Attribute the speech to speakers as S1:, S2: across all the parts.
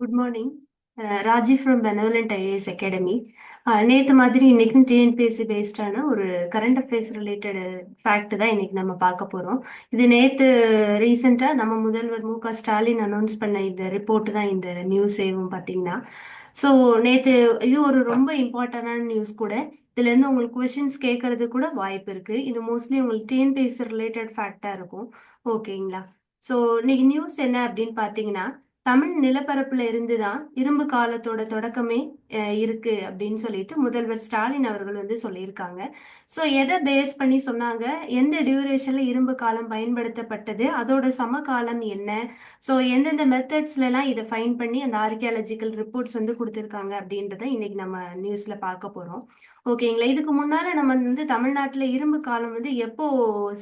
S1: Good morning Raji from benevolent IAS academy நேற்று மாதிரி இன்னைக்கும் டிஎன்பிஎஸ்சி பேஸ்டான ஒரு கரண்ட் அஃபேர்ஸ் ரிலேட்டட் ஃபேக்ட் தான் இன்னைக்கு நம்ம பார்க்க போகிறோம் இது நேற்று ரீசெண்டாக நம்ம முதல்வர் மு க ஸ்டாலின் அனௌன்ஸ் பண்ண இந்த ரிப்போர்ட் தான் இந்த நியூஸ் சேவும் பார்த்தீங்கன்னா. ஸோ நேற்று இது ஒரு ரொம்ப இம்பார்ட்டண்டான நியூஸ் கூட. இதுலேருந்து உங்களுக்கு கொஷின்ஸ் கேட்கறது கூட வாய்ப்பு இருக்குது இது மோஸ்ட்லி உங்களுக்கு டிஎன்பிஎஸ்சி ரிலேட்டட் ஃபேக்டாக இருக்கும். ஓகேங்களா ஸோ இன்னைக்கு நியூஸ் என்ன அப்படின்னு பார்த்தீங்கன்னா தமிழ் நிலப்பரப்புல இருந்து தான் இரும்பு காலத்தோட தொடக்கமே இருக்கு அப்படின்னு சொல்லிட்டு முதல்வர் ஸ்டாலின் அவர்கள் வந்து சொல்லியிருக்காங்க. ஸோ எதை பேஸ் பண்ணி சொன்னாங்க? எந்த டியூரேஷன்ல இரும்பு காலம் பயன்படுத்தப்பட்டது? அதோட சமகாலம் என்ன? ஸோ எந்தெந்த மெத்தட்ஸ்ல எல்லாம் இதை ஃபைன் பண்ணி அந்த ஆர்கியாலஜிக்கல் ரிப்போர்ட்ஸ் வந்து கொடுத்துருக்காங்க அப்படின்றத இன்னைக்கு நம்ம நியூஸ்ல பார்க்க போறோம். ஓகேங்களா இதுக்கு முன்னால நம்ம வந்து தமிழ்நாட்டுல இரும்பு காலம் வந்து எப்போ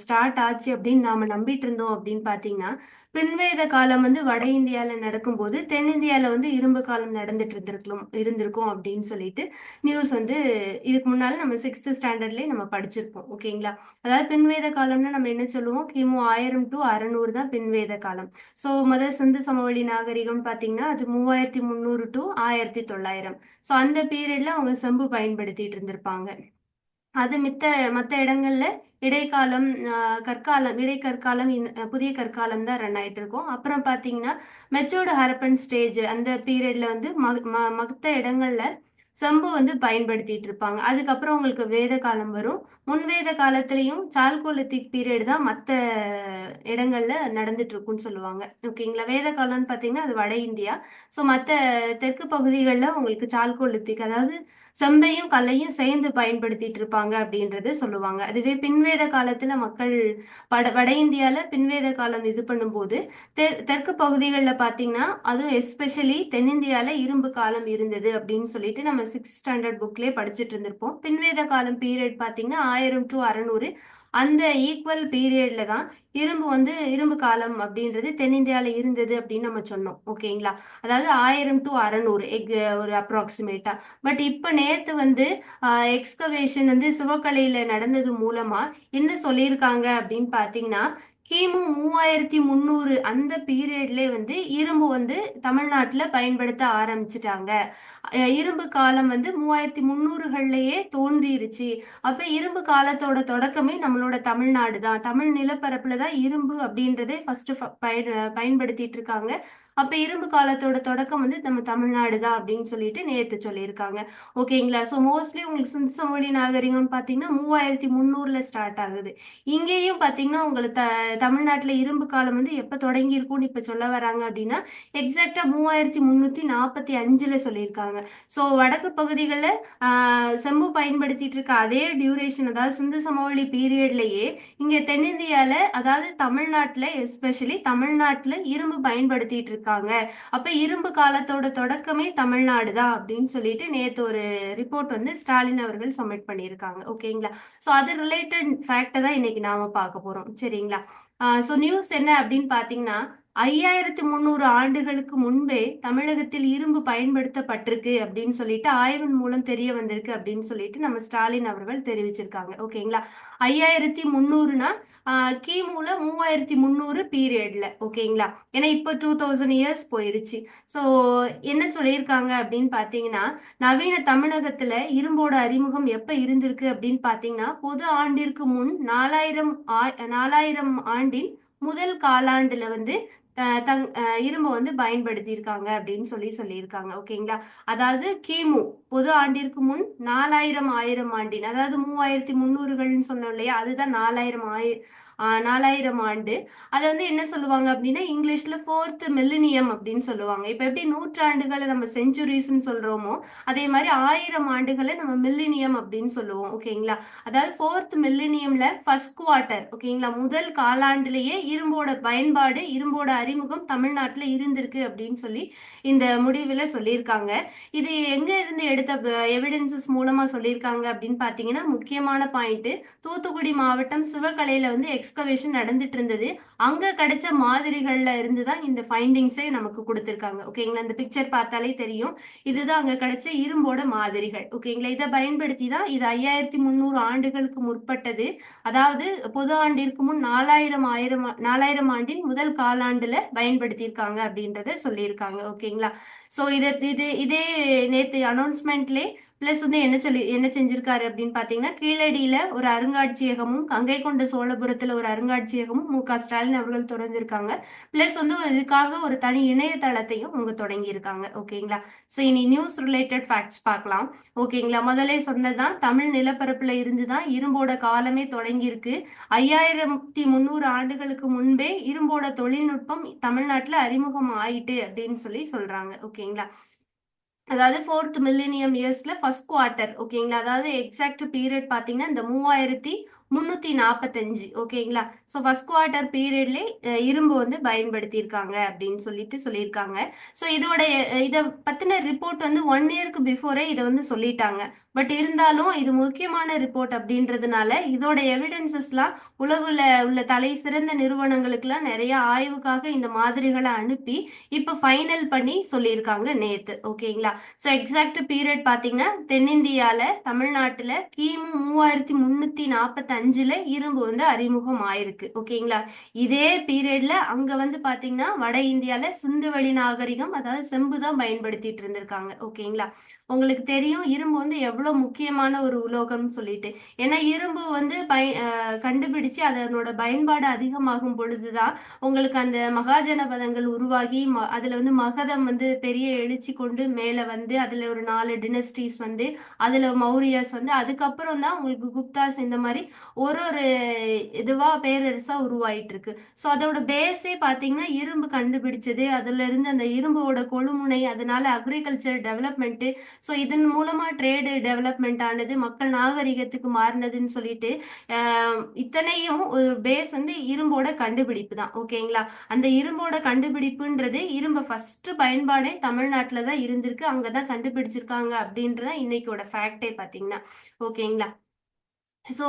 S1: ஸ்டார்ட் ஆச்சு அப்படின்னு நாம நம்பிட்டு இருந்தோம் அப்படின்னு பாத்தீங்கன்னா பின்வேத காலம் வந்து வட இந்தியால நடக்கும்போது தென்னிந்தியால வந்து இரும்பு காலம் நடந்துட்டு இருந்திருக்கலாம் இருந்திருக்கும். அப்படின்னு சொல்லிட்டு நியூஸ் வந்து இதுக்கு முன்னால நம்ம சிக்ஸ்த் ஸ்டாண்டர்ட்லேயே நம்ம படிச்சிருப்போம். ஓகேங்களா அதாவது பின்வேத காலம்னா நம்ம என்ன சொல்லுவோம்? கிமு ஆயிரம் டு அறநூறு தான் பின்வேத காலம். ஸோ முதல் சிந்து சமவெளி நாகரிகம் பார்த்தீங்கன்னா அது மூவாயிரத்தி முந்நூறு டு ஆயிரத்தி தொள்ளாயிரம். ஸோ அந்த பீரியட்ல அவங்க செம்பு பயன்படுத்திட்டு இருந்திருப்பாங்க. அது மித்த மற்ற இடங்கள்ல இடைக்காலம் கற்காலம் இடைக்கற்காலம் புதிய கற்காலம் தான் ரன் ஆயிட்டு இருக்கும். அப்புறம் பாத்தீங்கன்னா மெச்சோர்டு ஹரப்பன் ஸ்டேஜ் அந்த பீரியட்ல வந்து மற்ற இடங்கள்ல சம்பு வந்து பயன்படுத்திட்டு இருப்பாங்க. அதுக்கப்புறம் உங்களுக்கு வேத காலம் வரும். முன்வேத காலத்திலையும் சால்கோலித்திக் பீரியட் தான் மற்ற இடங்கள்ல நடந்துட்டு இருக்கும்னு சொல்லுவாங்க ஓகேங்களா வேத காலம்னு பார்த்தீங்கன்னா அது வட இந்தியா. ஸோ மற்ற தெற்கு பகுதிகளில் உங்களுக்கு சால்கோலித்திக் அதாவது செம்பையும் கல்லையும் சேர்ந்து பயன்படுத்திட்டு இருப்பாங்க அப்படின்றது சொல்லுவாங்க. அதுவே பின்வேத காலத்துல மக்கள் வட வட இந்தியால பின்வேத காலம் இது பண்ணும்போது தெ தெற்கு பகுதிகளில் பார்த்தீங்கன்னா அதுவும் எஸ்பெஷலி தென்னிந்தியால இரும்பு காலம் இருந்தது அப்படின்னு சொல்லிட்டு நம்ம சிக்ஸ்த் ஸ்டாண்டர்ட் புக்லேயே படிச்சுட்டு இருந்திருப்போம் பின்வேத காலம் பீரியட் பார்த்தீங்கன்னா ஆயிரம் டு அறநூறு அந்த ஈக்குவல் பீரியட்ல தான் இரும்பு வந்து இரும்பு காலம் அப்படின்றது தென்னிந்தியாவில் இருந்தது அப்படின்னு நம்ம சொன்னோம். ஓகேங்களா அதாவது ஆயிரம் டு அறநூறு எக் ஒரு அப்ராக்சிமேட்டா பட் இப்போ நேற்று வந்து எக்ஸ்கவேஷன் வந்து சிவக்கலையில நடந்தது மூலமா என்ன சொல்லியிருக்காங்க அப்படின்னு பார்த்தீங்கன்னா கிமு மூவாயிரத்தி முந்நூறு அந்த பீரியட்ல வந்து இரும்பு வந்து தமிழ்நாட்டில் பயன்படுத்த ஆரம்பிச்சிட்டாங்க. இரும்பு காலம் வந்து மூவாயிரத்தி முந்நூறுகள்லயே தோன்றிருச்சு. அப்ப இரும்பு காலத்தோட தொடக்கமே நம்மளோட தமிழ்நாடு தான். தமிழ் நிலப்பரப்புல தான் இரும்பு அப்படின்றதே ஃபர்ஸ்ட் பயன் பயன்படுத்திட்டு இருக்காங்க. அப்ப இரும்பு காலத்தோட தொடக்கம் வந்து நம்ம தமிழ்நாடு தான் அப்படின்னு சொல்லிட்டு நேத்து சொல்லியிருக்காங்க. ஓகேங்களா? ஸோ மோஸ்ட்லி உங்களுக்கு சிந்து சமவெளி நாகரிகம்னு பார்த்தீங்கன்னா மூவாயிரத்தி முந்நூறுல ஸ்டார்ட் ஆகுது. இங்கேயும் பார்த்தீங்கன்னா உங்களுக்கு த தமிழ்நாட்டில் இரும்பு காலம் வந்து எப்போ தொடங்கி இருக்கும்னு இப்போ சொல்ல வராங்க அப்படின்னா எக்ஸாக்டாக மூவாயிரத்தி முந்நூற்றி நாற்பத்தி அஞ்சில் சொல்லியிருக்காங்க. ஸோ வடக்கு பகுதிகளில் செம்பு பயன்படுத்திட்டு இருக்க அதே டியூரேஷன் அதாவது சிந்து சமவெளி பீரியட்லயே இங்கே தென்னிந்தியாவில் அதாவது தமிழ்நாட்டில் எஸ்பெஷலி தமிழ்நாட்டில் இரும்பு பயன்படுத்திட்டு இருக்காங்க. அப்போ இரும்பு காலத்தோட தொடக்கமே தமிழ்நாடு தான் அப்படின்னு சொல்லிட்டு நேற்று ஒரு ரிப்போர்ட் வந்து ஸ்டாலின் அவர்கள் சப்மிட் பண்ணியிருக்காங்க. ஓகேங்களா ஸோ அது ரிலேட்டட் ஃபேக்டை தான் இன்னைக்கு நாம பார்க்க போறோம். சரிங்களா? ஸோ நியூஸ் என்ன அப்படின்னு பார்த்தீங்கன்னா ஐயாயிரத்தி முந்நூறு ஆண்டுகளுக்கு முன்பே தமிழகத்தில் இரும்பு பயன்படுத்தப்பட்டிருக்கு அப்படின்னு சொல்லிட்டு ஆய்வின் மூலம் தெரிய வந்திருக்கு அப்படின்னு சொல்லிட்டு நம்ம ஸ்டாலின் அவர்கள் தெரிவிச்சிருக்காங்க. ஓகேங்களா? ஐயாயிரத்தி முந்நூறுனா கிமுல மூவாயிரத்தி முந்நூறு பீரியட்ல ஓகேங்களா? ஏன்னா இப்போ டூ தௌசண்ட் இயர்ஸ் போயிருச்சு. ஸோ என்ன சொல்லியிருக்காங்க அப்படின்னு பார்த்தீங்கன்னா நவீன தமிழகத்துல இரும்போட அறிமுகம் எப்ப இருந்திருக்கு அப்படின்னு பார்த்தீங்கன்னா பொது ஆண்டிற்கு முன் நாலாயிரம் நாலாயிரம் ஆண்டின் முதல் காலாண்டுல வந்து தங் இரும்பை வந்து பயன்படுத்தியிருக்காங்க அப்படின்னு சொல்லி சொல்லியிருக்காங்க. ஓகேங்களா? அதாவது கிமு. பொது ஆண்டிற்கு முன் நாலாயிரம் ஆயிரம் ஆண்டின் அதாவது மூவாயிரத்தி முந்நூறுகள்னு சொன்னோம் இல்லையா? அதுதான் நாலாயிரம் ஆயி நாலாயிரம் ஆண்டு. அதை வந்து என்ன சொல்லுவாங்க அப்படின்னா இங்கிலீஷ்ல ஃபோர்த் மில்லினியம் அப்படின்னு சொல்லுவாங்க. இப்போ எப்படி நூற்றாண்டுகளை நம்ம செஞ்சுரிஸ்ன்னு சொல்றோமோ அதே மாதிரி ஆயிரம் ஆண்டுகளை நம்ம மில்லினியம் அப்படின்னு சொல்லுவோம் ஓகேங்களா? அதாவது ஃபோர்த் மில்லினியம்ல ஃபர்ஸ்ட் குவார்ட்டர் ஓகேங்களா? முதல் காலாண்டுலேயே இரும்போட பயன்பாடு இரும்போட அறிமுகம் தமிழ்நாட்டில் இருந்திருக்கு அப்படின்னு சொல்லி இந்த முடிவில் சொல்லியிருக்காங்க. இது எங்க இருந்து எடுத்து எவிடன்சஸ் மூலமா சொல்லியிருக்காங்க அப்படின்னு பார்த்தீங்கன்னா முக்கியமான பாயிண்ட் தூத்துக்குடி மாவட்டம் சிவகலையில வந்து எக்ஸ்கவேஷன் நடந்துட்டு இருந்தது. அங்க கிடைச்ச மாதிரிகள்ல இருந்து தான் இந்த ஃபைண்டிங்ஸே நமக்கு கொடுத்துருக்காங்க. ஓகேங்களா இந்த பிக்சர் பார்த்தாலே தெரியும். இதுதான் அங்க கிடைச்ச இரும்போட மாதிரிகள். ஓகேங்களா இதை பயன்படுத்தி தான் இது ஐயாயிரத்தி முந்நூறு ஆண்டுகளுக்கு முற்பட்டது. அதாவது பொது ஆண்டிற்கு முன் நாலாயிரம் ஆயிரம் நாலாயிரம் ஆண்டின் முதல் காலாண்டுல பயன்படுத்தியிருக்காங்க அப்படின்றத சொல்லியிருக்காங்க. ஓகேங்களா ஸோ இதை இது இதே நேற்று அனௌன்ஸ்மெண்ட்லேயே ப்ளஸ் வந்து என்ன சொல்லி என்ன செஞ்சிருக்காரு அப்படின்னு பார்த்தீங்கன்னா கீழடியில் ஒரு அருங்காட்சியகமும் கங்கை கொண்ட சோழபுரத்தில் ஒரு அருங்காட்சியகமும் மு க. ஸ்டாலின் அவர்கள் தொடர்ந்திருக்காங்க ப்ளஸ் வந்து இதுக்காக ஒரு தனி இணையதளத்தையும் அவங்க தொடங்கியிருக்காங்க. ஓகேங்களா ஸோ இனி நியூஸ் ரிலேட்டட் ஃபேக்ட்ஸ் பார்க்கலாம். ஓகேங்களா முதல்ல சொன்னதுதான் தமிழ் நிலப்பரப்புல இருந்து தான் இரும்போட காலமே தொடங்கியிருக்கு. ஐயாயிரத்தி முந்நூறு ஆண்டுகளுக்கு முன்பே இரும்போட தொழில்நுட்பம் தமிழ்நாட்டில் அறிமுகம் ஆயிட்டு அப்படின்னு சொல்லி சொல்றாங்க. ஓகேங்களா அதாவது ஃபோர்த் மில்லினியம் இயர்ஸ்ல ஃபர்ஸ்ட் குவார்ட்டர் ஓகேங்களா அதாவது எக்ஸாக்ட் பீரியட் பாத்தீங்கன்னா இந்த மூவாயிரத்தி முன்னூற்றி நாற்பத்தஞ்சு ஓகேங்களா? ஸோ ஃபர்ஸ்ட் குவார்ட்டர் பீரியட்லேயே இரும்பு வந்து பயன்படுத்தியிருக்காங்க அப்படின்னு சொல்லிட்டு சொல்லியிருக்காங்க. ஸோ இதோட இதை பற்றின ரிப்போர்ட் வந்து ஒன் இயர்க்கு பிஃபோரே இதை வந்து சொல்லிட்டாங்க. பட் இருந்தாலும் இது முக்கியமான ரிப்போர்ட் அப்படின்றதுனால இதோட எவிடன்சஸ்லாம் உலகில் உள்ள தலை சிறந்த நிறுவனங்களுக்கெல்லாம் நிறைய ஆய்வுக்காக இந்த மாதிரிகளை அனுப்பி இப்போ ஃபைனல் பண்ணி சொல்லியிருக்காங்க நேத்து ஓகேங்களா? ஸோ எக்ஸாக்ட் பீரியட் பார்த்தீங்கன்னா தென்னிந்தியாவில் தமிழ்நாட்டில் கிமு மூவாயிரத்தி முந்நூற்றி நாற்பத்தி அஞ்சுல இரும்பு வந்து அறிமுகம் ஆயிருக்கு ஓகேங்களா? இதே பீரியட்ல அங்க வந்து பாத்தீங்கன்னா வட இந்தியால சிந்துவெளி நாகரிகம் அதாவது செம்பு தான் பயன்படுத்திட்டு இருந்திருக்காங்க ஓகேங்களா? உங்களுக்கு தெரியும் இரும்பு வந்து எவ்வளவு முக்கியமான ஒரு உலோகம்னு சொல்லிட்டு. ஏன்னா இரும்பு வந்து பய கண்டுபிடிச்சு அதனோட பயன்பாடு அதிகமாகும் பொழுதுதான் உங்களுக்கு அந்த மகாஜனபதங்கள் உருவாகி அதுல வந்து மகதம் வந்து பெரிய எழுச்சி கொண்டு மேல வந்து அதுல ஒரு நாலு டினஸ்டிஸ் வந்து அதுல மௌரியாஸ் வந்து அதுக்கப்புறம் தான் உங்களுக்கு குப்தாஸ் இந்த மாதிரி ஒரு ஒரு இதுவா பேரரசா உருவாயிட்டு இருக்கு ஸோ அதோட பேஸே பார்த்தீங்கன்னா இரும்பு கண்டுபிடிச்சது அதுல இருந்து அந்த இரும்போட கொழுமுனை அதனால அக்ரிகல்ச்சர் டெவலப்மெண்ட் ஸோ இதன் மூலமா ட்ரேடு டெவலப்மெண்ட் ஆனது மக்கள் நாகரிகத்துக்கு மாறினதுன்னு சொல்லிட்டு இத்தனையும் ஒரு பேஸ் வந்து இரும்போட கண்டுபிடிப்பு தான். ஓகேங்களா அந்த இரும்போட கண்டுபிடிப்புன்றது இரும்பு ஃபர்ஸ்ட் பயன்பாடே தமிழ்நாட்டில் தான் இருந்திருக்கு அங்கதான் கண்டுபிடிச்சிருக்காங்க அப்படின்றத இன்னைக்கோட ஃபேக்டே பார்த்தீங்கன்னா ஓகேங்களா ஸோ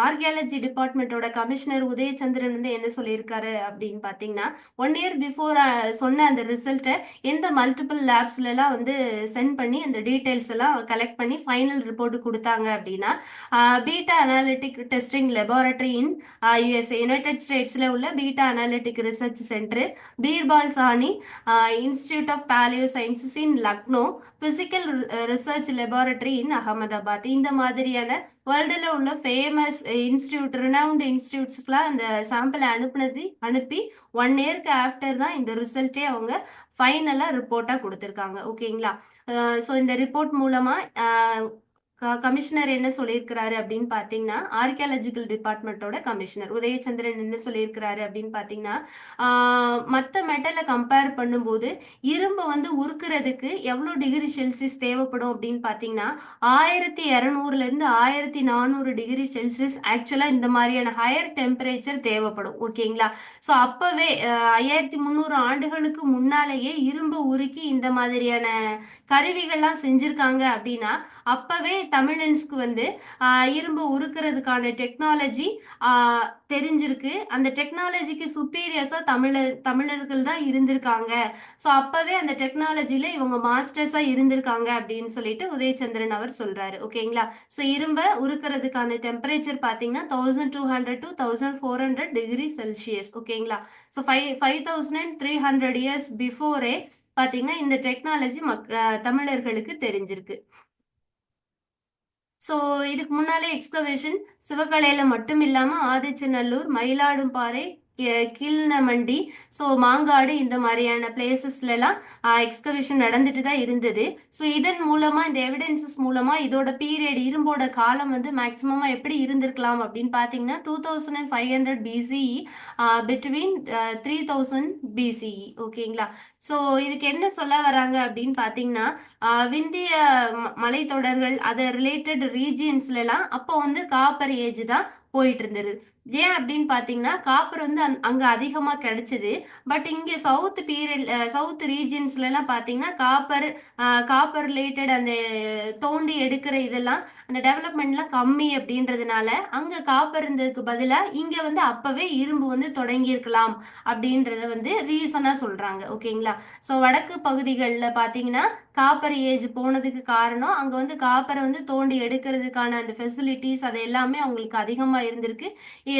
S1: ஆர்கியாலஜி டிபார்ட்மெண்ட்டோட கமிஷனர் உதயச்சந்திரன் வந்து என்ன சொல்லியிருக்காரு அப்படின்னு பார்த்தீங்கன்னா ஒன் இயர் பிஃபோர் சொன்ன அந்த ரிசல்ட்டை எந்த மல்டிபிள் லேப்ஸ்லலாம் வந்து சென்ட் பண்ணி அந்த டீட்டெயில்ஸ் எல்லாம் கலெக்ட் பண்ணி ஃபைனல் ரிப்போர்ட் கொடுத்தாங்க அப்படின்னா beta analytic testing laboratory in USA United ஸ்டேட்ஸில் உள்ள beta analytic research centre Birbal Sahni institute of palaeosciences in Lucknow physical research laboratory in Ahmedabad இந்த மாதிரியான வேர்ல்டில் உள்ள ஃபேமஸ் இன்ஸ்டியூட் ரினவுண்ட் இன்ஸ்டியூட்ஸ்க்குலாம் அந்த சாம்பிளை அனுப்புனது அனுப்பி ஒன் இயர்க்கு ஆஃப்டர் தான் இந்த ரிசல்ட்டே அவங்க ஃபைனலாக ரிப்போர்ட்டாக கொடுத்துருக்காங்க. ஓகேங்களா ஸோ இந்த ரிப்போர்ட் மூலமாக கமிஷனர் என்ன சொல்லியிருக்கிறாரு அப்படின்னு பார்த்தீங்கன்னா ஆர்கியாலஜிக்கல் டிபார்ட்மெண்ட்டோட கமிஷனர் உதயச்சந்திரன் என்ன சொல்லியிருக்கிறாரு அப்படின்னு பார்த்தீங்கன்னா மற்ற மெட்டலை கம்பேர் பண்ணும்போது இரும்பு வந்து உருக்குறதுக்கு எவ்வளோ டிகிரி செல்சியஸ் தேவைப்படும் அப்படின்னு பார்த்தீங்கன்னா ஆயிரத்தி இரநூறுலேருந்து ஆயிரத்தி நானூறு டிகிரி செல்சியஸ் ஆக்சுவலாக இந்த மாதிரியான ஹையர் டெம்பரேச்சர் தேவைப்படும் ஓகேங்களா? ஸோ அப்போவே ஐயாயிரத்தி முந்நூறு ஆண்டுகளுக்கு முன்னாலேயே இரும்பு உருக்கி இந்த மாதிரியான கருவிகள்லாம் செஞ்சிருக்காங்க அப்படின்னா அப்போவே தமிழன்ஸ்க்கு வந்து இரும்பு உருக்கிறதுக்கான டெக்னாலஜி தெரிஞ்சிருக்கு. அந்த டெக்னாலஜிக்கு சுப்பீரியர்ஸாக தமிழர் தமிழர்கள் தான் இருந்திருக்காங்க. ஸோ அப்போவே அந்த டெக்னாலஜியில் இவங்க மாஸ்டர்ஸாக இருந்திருக்காங்க அப்படின்னு சொல்லிட்டு உதயச்சந்திரன் அவர் சொல்கிறாரு ஓகேங்களா? ஸோ இரும்பை உருக்கிறதுக்கான டெம்பரேச்சர் பார்த்தீங்கன்னா thousand two hundred to thousand four hundred degree Celsius ஓகேங்களா? So five five thousand three hundred years before பார்த்தீங்கன்னா இந்த டெக்னாலஜி மக் தமிழர்களுக்கு தெரிஞ்சிருக்கு. ஸோ இதுக்கு முன்னாலே எக்ஸ்கவேஷன் சிவகலையில் மட்டும் இல்லாமல் ஆதிச்சநல்லூர் மயிலாடும்பாறை கீழ்நமண்டி ஸோ மாங்காடு இந்த மாதிரியான பிளேசஸ்லலாம் எக்ஸ்கவேஷன் நடந்துட்டு தான் இருந்தது. ஸோ இதன் மூலமாக இந்த எவிடன்சஸ் மூலமாக இதோட பீரியட் இரும்போட காலம் வந்து மேக்ஸிமமாக எப்படி இருந்திருக்கலாம் அப்படின்னு பார்த்தீங்கன்னா two thousand and five hundred BCE between three thousand BCE ஓகேங்களா? ஸோ இதுக்கு என்ன சொல்ல வராங்க அப்படின்னு பார்த்தீங்கன்னா விந்திய மலைத்தொடர்கள் அதை ரிலேட்டட் ரீஜியன்ஸ்லாம் அப்போ வந்து காப்பர் ஏஜ் தான். போயிட்டு இருந்தது ஏன் அப்படின்னு பார்த்தீங்கன்னா காப்பர் வந்து அங்க அங்கே அதிகமாக பட் இங்கே சவுத் பீரியட் சவுத் ரீஜியன்ஸ்லலாம் பாத்தீங்கன்னா காப்பர் காப்பர் ரிலேட்டட் அந்த தோண்டி எடுக்கிற இதெல்லாம் அந்த டெவலப்மெண்ட்லாம் கம்மி அப்படின்றதுனால அங்கே காப்பர் இருந்ததுக்கு பதிலாக இங்கே வந்து அப்போவே இரும்பு வந்து தொடங்கியிருக்கலாம் அப்படின்றத வந்து ரீசனாக சொல்கிறாங்க ஓகேங்களா ஸோ வடக்கு பகுதிகளில் பார்த்தீங்கன்னா காப்பர் ஏஜ் போனதுக்கு காரணம் அங்கே வந்து காப்பரை வந்து தோண்டி எடுக்கிறதுக்கான அந்த ஃபெசிலிட்டிஸ் அது எல்லாமே அவங்களுக்கு அதிகமாக இருந்திருக்கு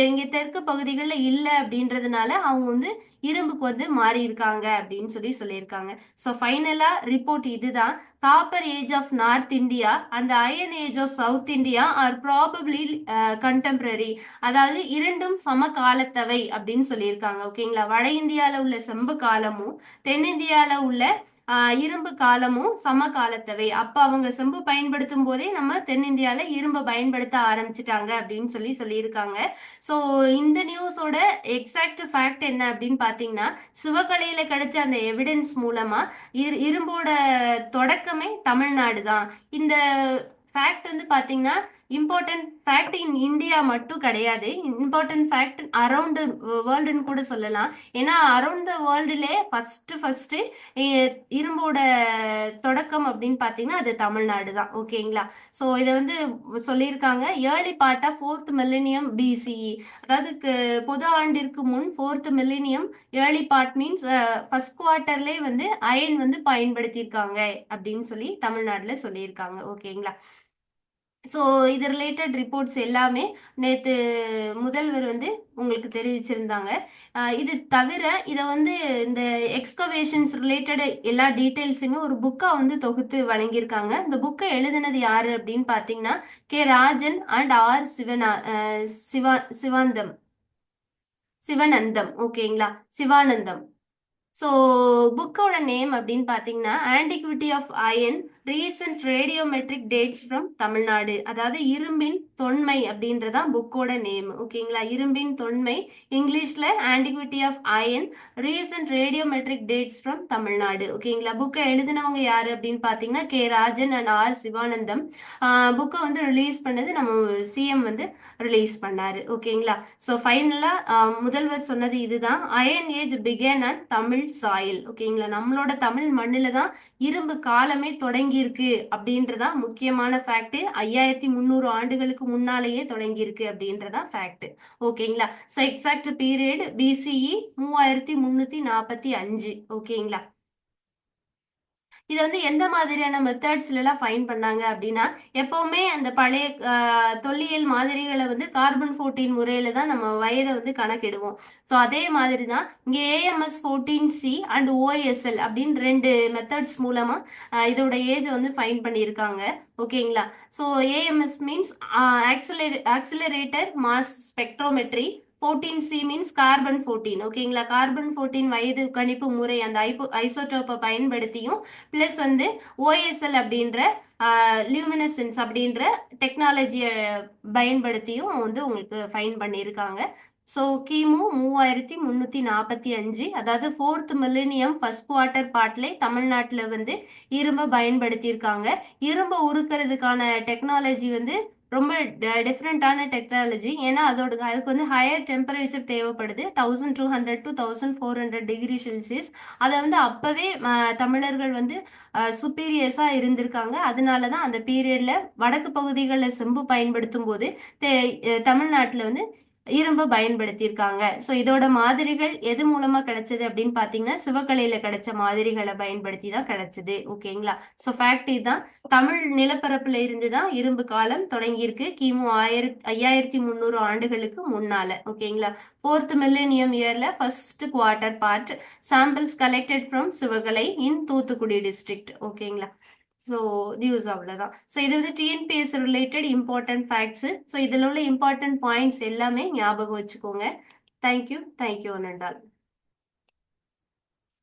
S1: இங்க தெற்கு பகுதிகளில் இல்லை அப்படின்றதுனால அவங்க வந்து இரும்புக்கு வந்து மாறி இருக்காங்க அப்படின்னு சொல்லி சொல்லியிருக்காங்க. ஸோ ஃபைனலா ரிப்போர்ட் இதுதான். Copper age of north India அந்த iron age of south India are probably contemporary அதாவது இரண்டும் சம காலத்தவை அப்படின்னு சொல்லியிருக்காங்க. ஓகேங்களா வட இந்தியாவில் உள்ள செம்பு காலமும் தென்னிந்தியாவில் உள்ள ஆஹ் இரும்பு காலமும் சம காலத்தவை அப்ப அவங்க செம்பு பயன்படுத்தும் போதே நம்ம தென்னிந்தியால இரும்பை பயன்படுத்த ஆரம்பிச்சிட்டாங்க அப்படின்னு சொல்லி சொல்லியிருக்காங்க. ஸோ இந்த நியூஸோட எக்ஸாக்ட் ஃபேக்ட் என்ன அப்படின்னு பார்த்தீங்கன்னா சிவகலையில கிடைச்ச அந்த எவிடன்ஸ் மூலமா இரு இரும்போட தொடக்கமே தமிழ்நாடு தான் இந்த ஃபேக்ட் வந்து பாத்தீங்கன்னா இம்பார்ட்டன்ட் ஃபேக்ட் இன் இந்தியா மட்டும் கிடையாது. இம்பார்ட்டன்ட் ஃபேக்ட் அரவுண்ட் வேர்ல்டுன்னு கூட சொல்லலாம். ஏன்னா அரவுண்ட் த வேர்ல்டுலே ஃபர்ஸ்ட் ஃபர்ஸ்ட் இரும்போட தொடக்கம் அப்படின்னு பார்த்தீங்கன்னா அது தமிழ்நாடு தான். ஓகேங்களா ஸோ இதை வந்து சொல்லியிருக்காங்க. ஏர்லி பார்ட்டாக ஃபோர்த் மில்லினியம் பிசிஇ அதாவது பொது ஆண்டிற்கு முன் fourth millennium early part means first குவார்ட்டர்லேயே வந்து அயன் வந்து பயன்படுத்தியிருக்காங்க அப்படின்னு சொல்லி தமிழ்நாட்டில் சொல்லியிருக்காங்க. ஓகேங்களா ஸோ இது ரிலேட்டட் ரிப்போர்ட்ஸ் எல்லாமே நேற்று முதல்வர் வந்து உங்களுக்கு தெரிவிச்சிருந்தாங்க. இது தவிர இதை வந்து இந்த எக்ஸ்கவேஷன்ஸ் ரிலேட்டட் எல்லா டீட்டெயில்ஸுமே ஒரு புக்காக வந்து தொகுத்து வழங்கியிருக்காங்க. இந்த புக்கை எழுதினது யார் அப்படின்னு பார்த்தீங்கன்னா K. Rajan and R. Sivana Siva Sivantham. Sivanandam ஓகேங்களா? சிவானந்தம். ஸோ புக்கோட நேம் அப்படின்னு பார்த்தீங்கன்னா antiquity of iron recent radiometric dates from Tamil Nadu அதாவது இரும்பின் தொன்மை அப்படின்றதான் புக்கோட நேம் ஓகேங்களா இரும்பின் தொன்மை. இங்கிலீஷ்ல antiquity of iron recent radiometric dates from Tamil Nadu ஓகேங்களா புக்கை எழுதினவங்க யாரு அப்படின்னு பார்த்தீங்கன்னா K. Rajan and R. Sivanandam. புக்கை வந்து ரிலீஸ் பண்ணது நம்ம சிஎம் வந்து ரிலீஸ் பண்ணாரு. ஓகேங்களா ஸோ ஃபைனலாக முதல்வர் சொன்னது இதுதான். Iron age begins and Tamil soil ஓகேங்களா நம்மளோட தமிழ் மண்ணில் தான் இரும்பு காலமே தொடங்கி இருக்கு அப்படின்றதா முக்கியமான ஃபேக்ட் ஐயாயிரத்தி முந்நூறு ஆண்டுகளுக்கு முன்னாலேயே தொடங்கியிருக்கு அப்படின்றதா அப்படின்றதான் ஃபேக்ட் ஓகேங்களா ஸோ எக்ஸாக்ட் பீரியட் பிசிஇ மூவாயிரத்தி முந்நூற்றி நாற்பத்தி அஞ்சு. ஓகேங்களா? இதை வந்து எந்த மாதிரியான மெத்தட்ஸ்ல எல்லாம் ஃபைன் பண்ணாங்க அப்படின்னா எப்பவுமே அந்த பழைய தொல்லியல் மாதிரிகளை வந்து கார்பன் ஃபோர்டீன் முறையில தான் நம்ம வயதை வந்து கணக்கிடுவோம். ஸோ அதே மாதிரி தான் இங்கே AMS fourteen C and OSL அப்படின்னு ரெண்டு மெத்தட்ஸ் மூலமா இதோட ஏஜ் வந்து ஃபைன் பண்ணியிருக்காங்க. ஓகேங்களா? So AMS means ஆக்சிலரே accelerator mass spectrometry fourteen C means carbon fourteen ஓகேங்களா கார்பன் ஃபோர்டீன் வயது கணிப்பு முறை அந்த ஐபோ ஐசோடோப்பை பயன்படுத்தியும் ப்ளஸ் வந்து ஓஎஸ்எல் அப்படின்ற லியூமினசன்ஸ் அப்படின்ற டெக்னாலஜியை பயன்படுத்தியும் வந்து உங்களுக்கு ஃபைன் பண்ணியிருக்காங்க. ஸோ கிமு மூவாயிரத்தி முந்நூற்றி நாற்பத்தி அஞ்சு அதாவது ஃபோர்த் மில்லினியம் ஃபர்ஸ்ட் குவார்ட்டர் பார்ட்ல தமிழ்நாட்டில் வந்து இரும்பை பயன்படுத்தியிருக்காங்க. இரும்பை உருக்கிறதுக்கான டெக்னாலஜி வந்து ரொம்ப டிஃப்ரெண்ட்டான டெக்னாலஜி ஏன்னா அதோட அதுக்கு வந்து ஹையர் டெம்பரேச்சர் தேவைப்படுது. Thousand two hundred to thousand four hundred degree Celsius அதை வந்து அப்போவே தமிழர்கள் வந்து சுப்பீரியர்ஸாக இருந்திருக்காங்க. அதனால தான் அந்த பீரியடில் வடக்கு பகுதிகளில் செம்பு பயன்படுத்தும் போது தமிழ்நாட்டில் வந்து இரும்பை பயன்படுத்தியிருக்காங்க. ஸோ இதோட மாதிரிகள் எது மூலமா கிடைச்சது அப்படின்னு பார்த்தீங்கன்னா சிவகலையில கிடைச்ச மாதிரிகளை பயன்படுத்தி தான் கிடைச்சது. ஓகேங்களா? ஸோ ஃபேக்ட் இதுதான். தமிழ் நிலப்பரப்புல இருந்து தான் இரும்பு காலம் தொடங்கியிருக்கு. கிமு ஆயிரத்தி ஐயாயிரத்தி முந்நூறு ஆண்டுகளுக்கு முன்னால. ஓகேங்களா? ஃபோர்த் மில்லேனியம் இயர்ல first quarter part samples collected from Sivakalai in Thoothukudi district ஓகேங்களா? ஸோ நியூஸ் அவ்வளோதான் ஸோ இது வந்து TNPS related important facts so இதில் உள்ள இம்பார்ட்டன்ட் பாயிண்ட்ஸ் எல்லாமே ஞாபகம் வச்சுக்கோங்க. Thank you thank you one